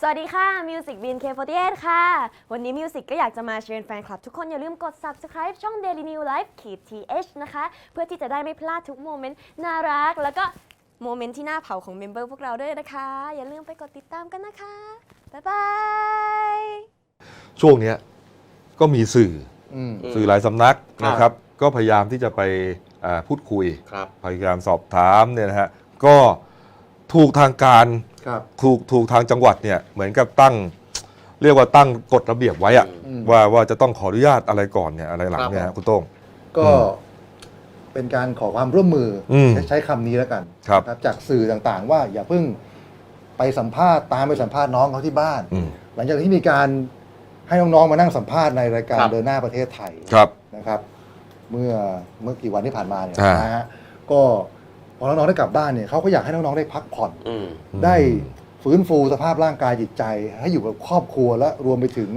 สวัสดีค่ะ Music Bean K48 ค่ะ วันนี้ Music ก็อยากจะมาเชิญแฟนคลับทุกคนอย่าลืมกด subscribe ช่อง Daily New Life ขีด th นะคะ เพื่อที่จะได้ไม่พลาดทุกโมเมนต์น่ารัก แล้วก็โมเมนต์ที่น่าเผาของเมมเบอร์พวกเราด้วยนะคะ อย่าลืมไปกดติดตามกันนะคะ บ๊ายบาย ช่วงเนี้ยก็มีสื่ออืม สื่อหลายสำนักครับ นะครับ ก็พยายามที่จะไปอ่าพูดคุย ครับ พยายามสอบถามเนี่ยนะฮะก็ถูกทางการครับ ถูกถูกทางจังหวัดเนี่ยเหมือนกับตั้ง เรียกว่าตั้งกฎระเบียบไว้อะอืม ว่าว่าจะต้องขออนุญาตอะไรก่อนเนี่ยอะไรหลังเนี่ยครัฮะบคุณโต้ง ก็อืมเป็นการขอความร่วมมืออมใช้ใช้คำนี้แล้วกันครับ นะจากสื่อต่างๆ ว่าอย่าเพิ่งไปสัมภาษณ์ตามไปสัมภาษณ์น้องเขาที่บ้าน อืมหลังจากที่มีการให้น้องๆมานั่งสัมภาษณ์ในรายการครับ เดินหน้าประเทศไทยครับ นะครับ เมื่อเมื่อกี่วันที่ผ่านมาเนี่ยอ่าน นะฮะก็พ อน้องๆได้กลับบ้านเนี่ยเขาก็อยากให้น้องๆได้พักผ่อน อืม ได้ฟื้นฟูสภาพร่างกายจิตใจ ให้อยู่กับครอบครัวและรวมไปถึง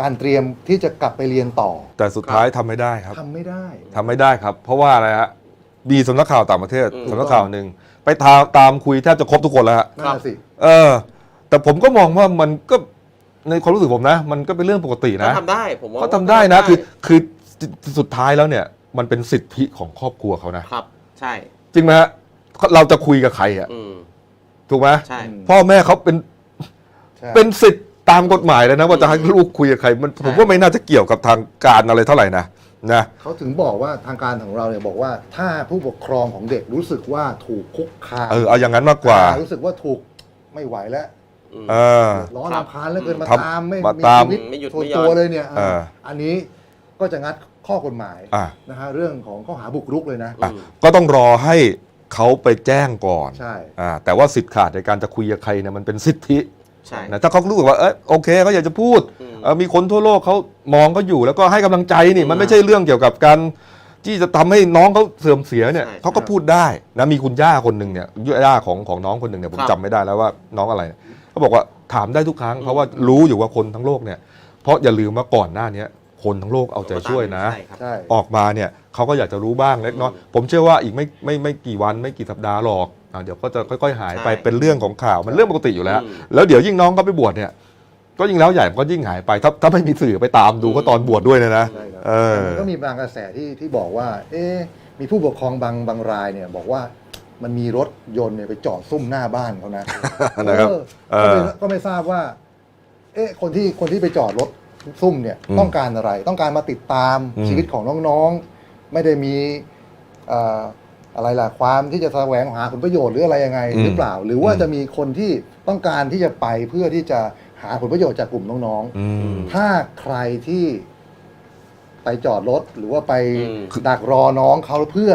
การเตรียมที่จะกลับไปเรียนต่อแต่สุดท้ายทำไม่ได้ครับทำไม่ได้ ทำไม่ได้ครับ เพราะว่าอะไรฮะมีสำนักข่าวต่างประเทศอืม สำนักข่าวหนึ่งไปตามตามคุยแทบจะครบทุกคนแล้วฮะ นั่นนะสิ เออ แต่ผมก็มองว่ามันก็ในความรู้สึกผมนะ มันก็เป็นเรื่องปกตินะเขาทำได้ผมว่าเขาทำได้นะคือคือสุดท้ายแล้วเนี่ย มันเป็นสิทธิของครอบครัวเขานะ ครับ ใช่ จริงไหมฮะ เราจะคุยกับใครอะอืม ถูกไหมใช่ พ่อแม่เขาเป็นใช่ เป็นสิทธิ์ตามกฎหมายเลยนะ ว่าจะให้ลูกคุยกับใครมันใช่ผมว่าไม่น่าจะเกี่ยวกับทางการอะไรเท่าไหร่นะนะ เขาถึงบอกว่าทางการของเราเนี่ยบอกว่า ถ้าผู้ปกครองของเด็กรู้สึกว่าถูกคุกคามเออเอาอย่างนั้นมากกว่ารู้สึกว่าถูกไม่ไหวแล้วอืม เออ เดือดร้อนครับ รำคาญแล้วเกินมาทำตามไม่มามีตามชีวิตไม่หยุดทนไม่หย่อน ตัวเลยเนี่ยเออ อันนี้ก็จะงัดข้อกฎหมายอะนะฮะเรื่องของข้อหาบุกรุกเลยนะ อะอืมก็ต้องรอให้ เขาไปแจ้งก่อนใช่ อ่าแต่ว่าสิทธิ์ขาดในการจะคุยกับใครเนี่ยมันเป็นสิทธิใช่ นะถ้าเขารู้สึกว่าเออโอเคเขาอยากจะพูดอืม เออมีคนทั่วโลกเขามองเขาอยู่แล้วก็ให้กำลังใจนี่มันไม่ใช่เรื่องเกี่ยวกับการที่จะทำให้น้องเขาเสื่อมเสียเนี่ยใช่เขาก็พูดได้นะมีคุณย่าคนหนึ่งเนี่ยย่าของของน้องคนหนึ่งเนี่ยผมครับจำไม่ได้แล้วว่าน้องอะไรเนี่ยเขาบอกว่าถามได้ทุกครั้งเพราะว่ารู้อยู่ว่าคนทั้งโลกเนี่ยเพราะอย่าลืมว่าก่อนหน้าเนี้ย คนทั้งโลกเอาใจช่วยนะ ใช่ครับใช่ ออกมาเนี่ยเขาก็อยากจะรู้บ้างเล็กน้อยอืมผมเชื่อว่าอีกไม่ไม่ไม่กี่วันไม่กี่สัปดาห์หรอกอ่าเดี๋ยวก็จะค่อย ๆ หายไปใช่เป็นเรื่องของข่าวมันเรื่องปกติอยู่แล้ว อืม แล้วเดี๋ยวยิ่งน้องเขาไปบวชเนี่ย ก็ยิ่งแล้วใหญ่มันก็ยิ่งหายไป ถ้าถ้าไม่มีสื่อไปตามดูอืมก็ตอนบวชด้วยนะนะ ใช่ครับเออ มันก็มีบางกระแสที่ที่บอกว่า เอ๊ะมีผู้ปกครองบางบางรายเนี่ยบอกว่ามันมีรถยนต์เนี่ยไปจอดซุ่มหน้าบ้านเขานะนะครับ เออก็ไม่เออ ก็ไม่ทราบว่า เอ๊ะคนที่คนที่ไปจอดรถ ซุ่มเนี่ยอืมต้องการอะไร ต้องการมาติดตามอืม ชีวิตของน้องๆ ไม่ได้มีเอ่ออะไรล่ะความที่จะแสวงหาผลประโยชน์หรืออะไรยังไงหรือเปล่า หรือว่าจะมีคนที่ต้องการที่จะไปเพื่อที่จะหาผลประโยชน์จากกลุ่มน้องๆอืมถ้าใครที่ไปจอดรถหรือว่าไปอืม ดักรอน้องเขาเพื่อ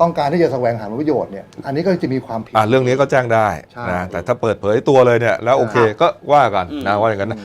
ต้องการที่จะแสวงหาผลประโยชน์เนี่ย อันนี้ก็จะมีความผิด อ่าเรื่องนี้ก็แจ้งได้ใช่นะแต่ถ้าเปิดเผยตัวเลยเนี่ยแล้วโอเคครับก็ว่ากันอืมนะว่าอย่างนั้นนะ